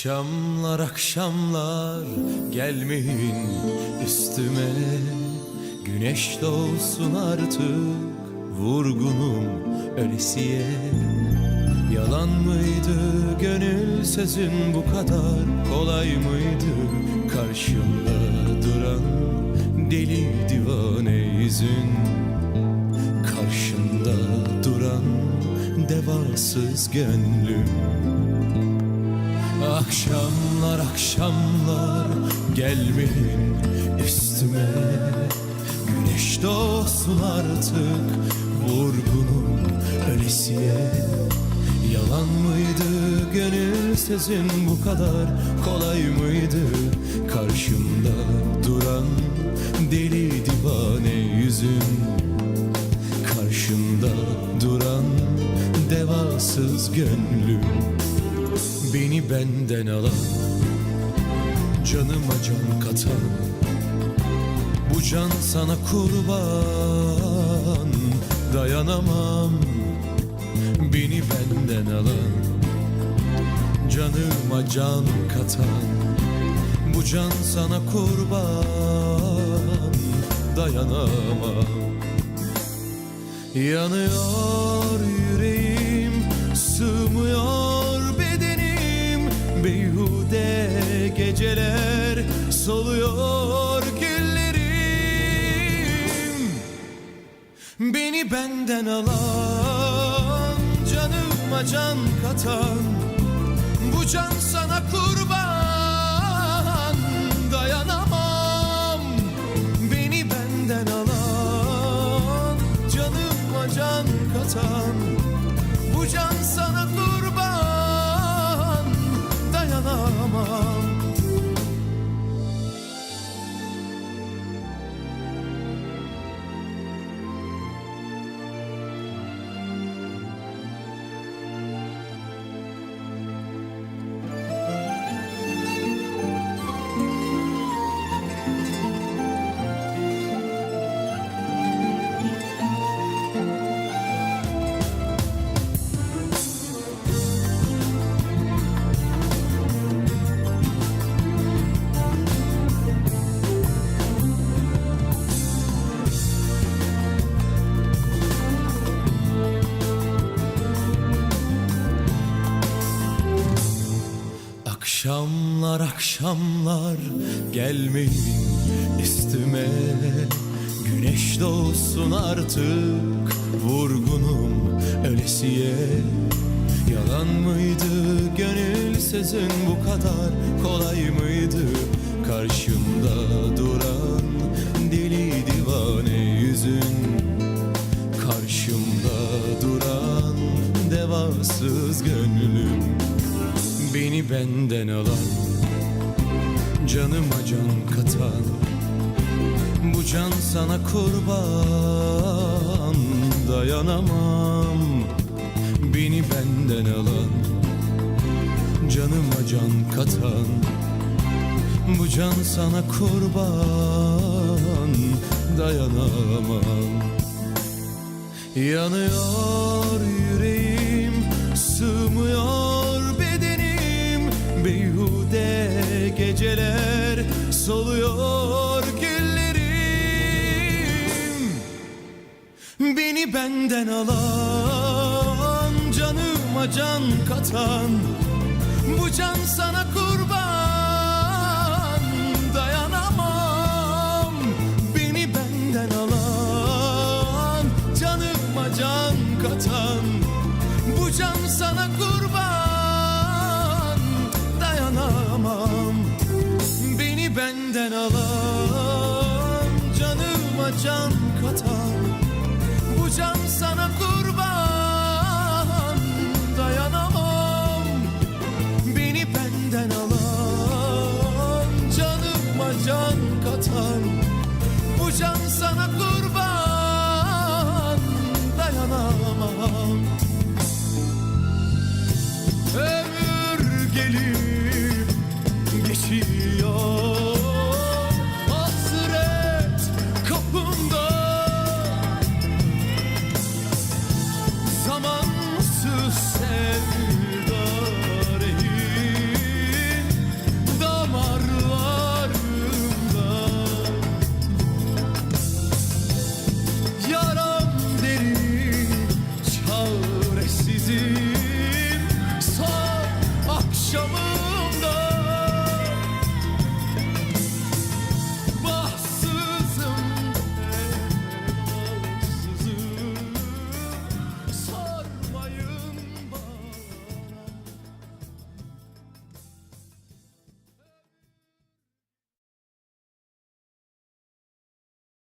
Akşamlar akşamlar gelmeyin üstüme. Güneş doğsun artık vurgunum ölesiye. Yalan mıydı gönül sözün bu kadar? Kolay mıydı Karşımda duran deli divane yüzün? Karşımda duran devasız gönlüm Akşamlar akşamlar gelmeyin üstüme. Güneş doğsun artık vurgunum ölesiye. Yalan mıydı gönül sözün bu kadar kolay mıydı? Karşımda duran deli divane yüzün. Karşımda duran devasız gönlüm Beni benden alan Canıma can katan Bu can sana kurban. Dayanamam Beni benden alan Canıma can katan Bu can sana kurban. Dayanamam. Yanıyor geceler soluyor güllerim. Beni benden alan, canıma can katan Bu can sana kurban, dayanamam. Beni benden alan, canıma can katan Bu can sana kurban, dayanamam Akşamlar akşamlar gelmeyin üstüme. Güneş doğsun artık vurgunum ölesiye. Yalan mıydı gönül sözün bu kadar kolay mıydı? Karşımda duran deli divane yüzün. Karşımda duran devasız gönlüm. Beni benden alan Canıma can katan. Bu can sana kurban Dayanamam. Beni benden alan Canıma can katan. Bu can sana kurban Dayanamam. Yanıyor soluyor güllerim. Beni benden alan, canıma can katan Bu can sana kurban, Beni benden alan, canıma can katan Bu can sana kurban,